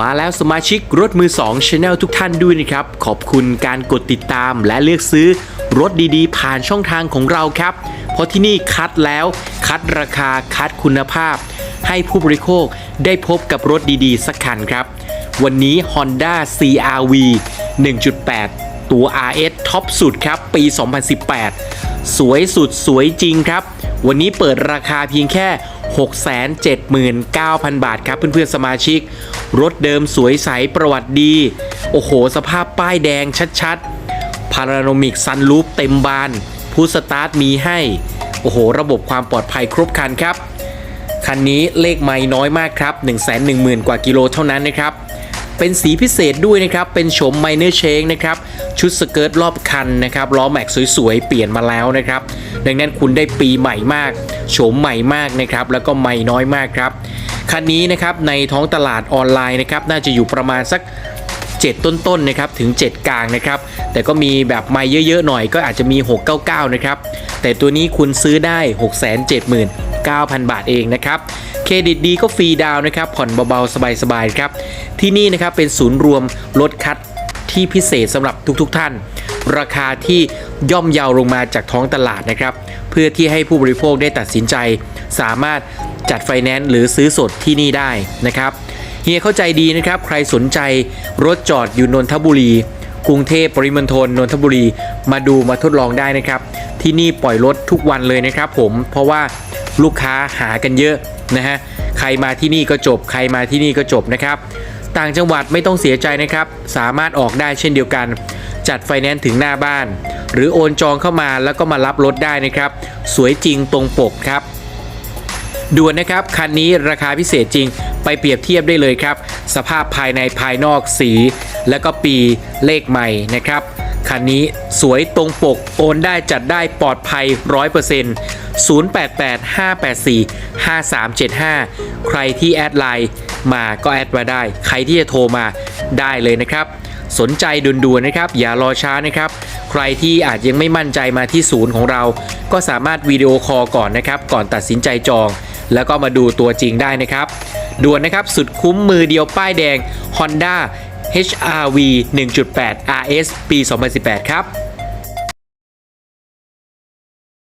มาแล้วสมาชิกรถมือ2 Channel ทุกท่านด้วยนะครับ ขอบคุณการกดติดตามและเลือกซื้อรถดีๆ ผ่านช่องทางของเราครับ เพราะที่นี่คัดแล้วคัดราคาคัดคุณภาพ ให้ผู้บริโภคได้พบกับรถดีๆ สักคันครับ วันนี้ Honda CRV 1.8 ตัว RS ท็อปสุดครับ ปี 2018 สวยสุดสวยจริงครับ วันนี้เปิดราคาเพียงแค่ 679,000 บาทครับ เพื่อนๆสมาชิก รถเดิมสวยใสประวัติดี โอ้โห สภาพป้ายแดงชัดๆพาราโนมิกซันลูปเต็มบานพุทสตาร์ทมีให้ โอ้โห ระบบความปลอดภัยครบคันครับ คันนี้เลขไม่น้อยมากครับ 110,000 กว่ากิโลเท่านั้นนะครับ เป็นสีพิเศษด้วยนะครับ เป็นโฉมไมเนอร์เชงนะครับ ชุดสเกิร์ตรอบคันนะครับล้อแม็กสวยๆ เปลี่ยนมาแล้วนะครับ ดังนั้นคุณได้ปีใหม่มาก โฉมใหม่มากนะครับ แล้วก็ไม่น้อยมากครับ คันนี้นะครับในท้องตลาดออนไลน์นะครับน่าจะอยู่ประมาณสัก 7 ต้นๆนะครับถึง 7 กลางนะครับ แต่ก็มีแบบไม่เยอะๆ หน่อยก็อาจจะมี 699 นะครับ แต่ตัวนี้คุณซื้อได้ 679,000 บาทเองนะครับเครดิตดีก็ฟรีดาวน์นะครับผ่อนเบาๆ สบายๆครับที่นี่นะครับเป็นศูนย์รวมรถคัด ที่พิเศษสำหรับทุกๆท่าน ราคาที่ย่อมเยาวลงมาจากท้องตลาดนะครับ เพื่อที่ให้ผู้บริโภคได้ตัดสินใจ สามารถจัดไฟแนนซ์หรือซื้อสดที่นี่ได้นะครับเฮียเข้าใจดีนะครับ ใครสนใจรถจอดอยู่นนทบุรี กรุงเทพปริมณฑลนนทบุรี มาดูมาทดลองได้นะครับ ที่นี่ปล่อยรถทุกวันเลยนะครับ ผมเพราะว่าลูกค้าหากันเยอะนะฮะใครมาที่นี่ก็จบ ใครมาที่นี่ก็จบนะครับ ต่างจังหวัดไม่ต้องเสียใจนะครับ สามารถออกได้เช่นเดียวกัน จัดไฟแนนซ์ถึงหน้าบ้าน หรือโอนจองเข้ามาแล้วก็มารับรถได้นะครับ สวยจริงตรงปกครับด่วนนะครับ คันนี้ราคาพิเศษจริงไปเปรียบเทียบได้เลยครับ สภาพภายในภายนอกสี และก็ปีเลขใหม่นะครับ คันนี้สวยตรงปกโอนได้จัดได้ปลอดภัย 100% 0885845375 ใครที่แอดไลน์ มาก็แอดมาได้ ใครที่จะโทรมาได้เลยนะครับ สนใจด่วนๆนะครับ อย่ารอช้านะครับ ใครที่อาจยังไม่มั่นใจมาที่ศูนย์ของเรา ก็สามารถวิดีโอคอลก่อนนะครับ ก่อนตัดสินใจจอง แล้วก็มาดูตัวจริงได้นะครับด่วนนะครับ สุดคุ้มมือเดียวป้ายแดง Honda HRV 1.8 RS ปี 2018 ครับ